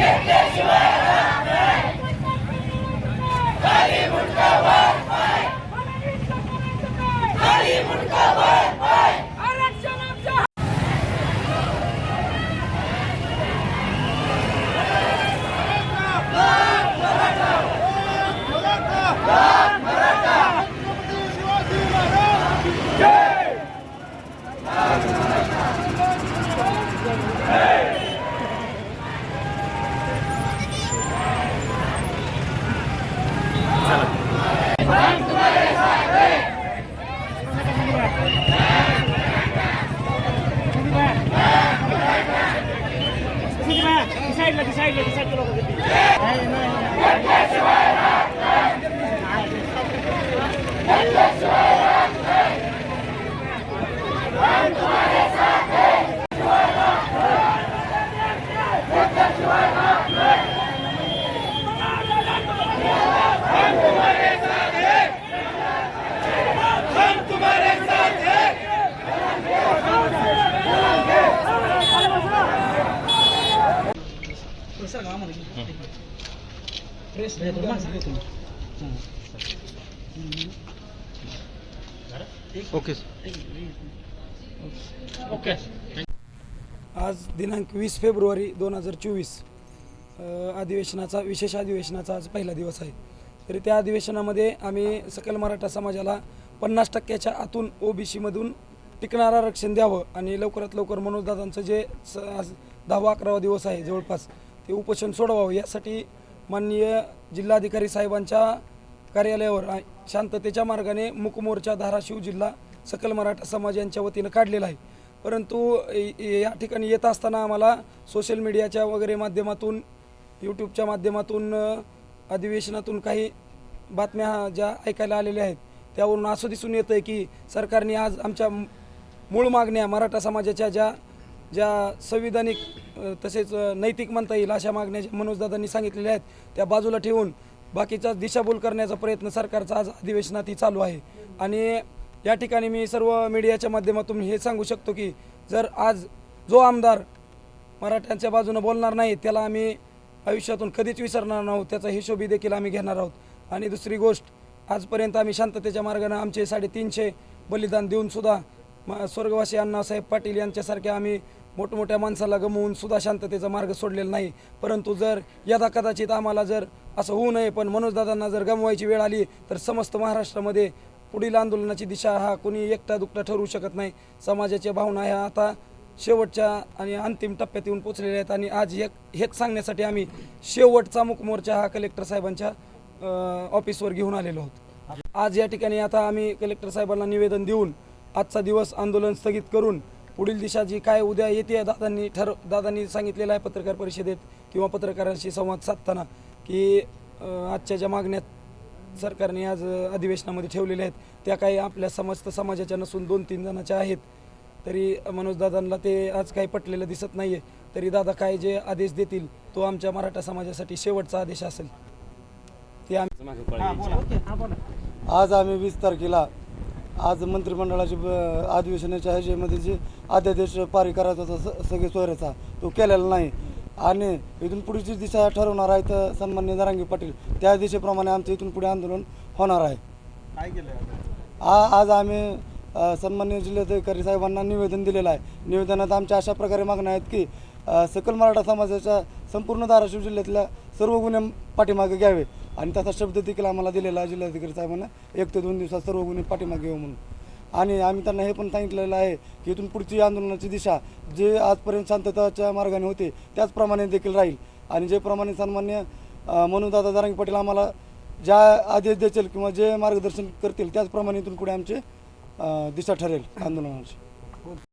Quem é que Let's go! Okay okay आज दिनांक वीस फेब्रुवारी दोन हजार चोवीस अधिवेशनाचा विशेष अधिवेशनाचा आज पहिला दिवस आहे. तरी त्या अधिवेशनामध्ये आम्ही सकल मराठा समाजाला पन्नास टक्क्याच्या आतून ओबीसीमधून टिकणारं आरक्षण द्यावं आणि लवकरात लवकर मनोजदादांचं जे स आज दहावा अकरावा दिवस आहे जवळपास ते उपोषण सोडवावं यासाठी माननीय जिल्हाधिकारी साहेबांच्या कार्यालयावर शांततेच्या मार्गाने मुकमोर्चा धाराशिव जिल्हा सकल मराठा समाज यांच्या वतीनं काढलेला आहे. परंतु या ठिकाणी येत असताना आम्हाला सोशल मीडियाच्या वगैरे माध्यमातून यूट्यूबच्या माध्यमातून अधिवेशनातून काही बातम्या ज्या ऐकायला आलेल्या आहेत त्यावरून असं दिसून येतं आहे की सरकारने आज आमच्या मूळ मागण्या मराठा समाजाच्या ज्या ज्या संविधानिक तसेच नैतिक म्हणता येईल अशा मागण्या ज्या मनोजदादांनी सांगितलेल्या आहेत त्या बाजूला ठेवून बाकीचा दिशाभूल करण्याचा प्रयत्न सरकारचा आज अधिवेशनातही चालू आहे. आणि या ठिकाणी मी सर्व मीडियाच्या माध्यमातून हे सांगू शकतो की जर आज जो आमदार मराठ्यांच्या बाजूनं बोलणार नाही त्याला आम्ही आयुष्यातून कधीच विसरणार नाहोत त्याचा हिशोबी देखील आम्ही घेणार आहोत. आणि दुसरी गोष्ट आजपर्यंत आम्ही शांततेच्या मार्गानं आमचे साडेतीनशे बलिदान देऊन सुद्धा म- स्वर्गवासी अण्णासाहेब पाटील यांच्यासारख्या आम्ही मोठमोठ्या माणसाला गमवून सुद्धा शांततेचा मार्ग सोडलेला नाही. परंतु जर यदा कदाचित आम्हाला जर असं होऊ नये पण मनोजदादांना जर गमवायची वेळ आली तर समस्त महाराष्ट्रामध्ये पुढील आंदोलनाची दिशा हा कोणी एकटा दुकटा ठरवू शकत नाही. समाजाच्या भावना ह्या आता शेवटच्या आणि अंतिम टप्प्यात येऊन पोचलेल्या आहेत आणि आज एक हेच सांगण्यासाठी आम्ही शेवटचा मुक मोर्चा हा कलेक्टर साहेबांच्या ऑफिसवर घेऊन आलेलो आहोत. आज या ठिकाणी आता आम्ही कलेक्टर साहेबांना निवेदन देऊन आजचा दिवस आंदोलन स्थगित करून पुढील दिशा जी काय उद्या येते दादांनी ठरव दादांनी सांगितलेलं आहे पत्रकार परिषदेत किंवा पत्रकारांशी संवाद साधताना की आजच्या ज्या मागण्या सरकारने आज अधिवेशनामध्ये ठेवलेल्या आहेत त्या काही आपल्या समस्त समाजाच्या नसून दोन तीन जणांच्या आहेत तरी मनोज दादांना ते आज काही पटलेलं दिसत नाहीये तरी दादा काय जे आदेश देतील तो आमच्या मराठा समाजासाठी शेवटचा आदेश असेल. ते आम्ही आज आम्ही वीस तारखेला आज मंत्रिमंडळाचे अधिवेशनाच्या ह्याच्यामध्ये जे अध्यादेश पारित करायचा होता सगळे सोयऱ्याचा तो केलेला नाही. आणि इथून पुढची दिशा ठरवणार आहे तर सन्मान्य दरांगी पाटील त्या दिशेप्रमाणे आमचं इथून पुढे आंदोलन होणार आहे. काय केलं आ आज आम्ही सन्मान्य जिल्हाधिकारी साहेबांना निवेदन दिलेलं आहे. निवेदनात आमच्या अशा प्रकारे मागण्या आहेत की सकल मराठा समाजाच्या संपूर्ण धाराशिव जिल्ह्यातल्या सर्व गुन्हे पाठीमागे घ्यावे. आणि तसा शब्द देखील आम्हाला दिलेला जिल्हाधिकारी साहेबांना एक ते दोन दिवसात सर्व गुन्हे पाठीमागे घेऊ म्हणून. आणि आम्ही त्यांना हे पण सांगितलेलं आहे की इथून पुढची आंदोलनाची दिशा जे आजपर्यंत शांतताच्या मार्गाने होते त्याचप्रमाणे देखील राहील. आणि जे प्रमाणे सन्मान्य अ, मनोदादा दारांगी पाटील आम्हाला ज्या आदेश देतील किंवा जे मार्गदर्शन करतील त्याचप्रमाणे इथून पुढे आमचे दिशा ठरेल आंदोलनाची.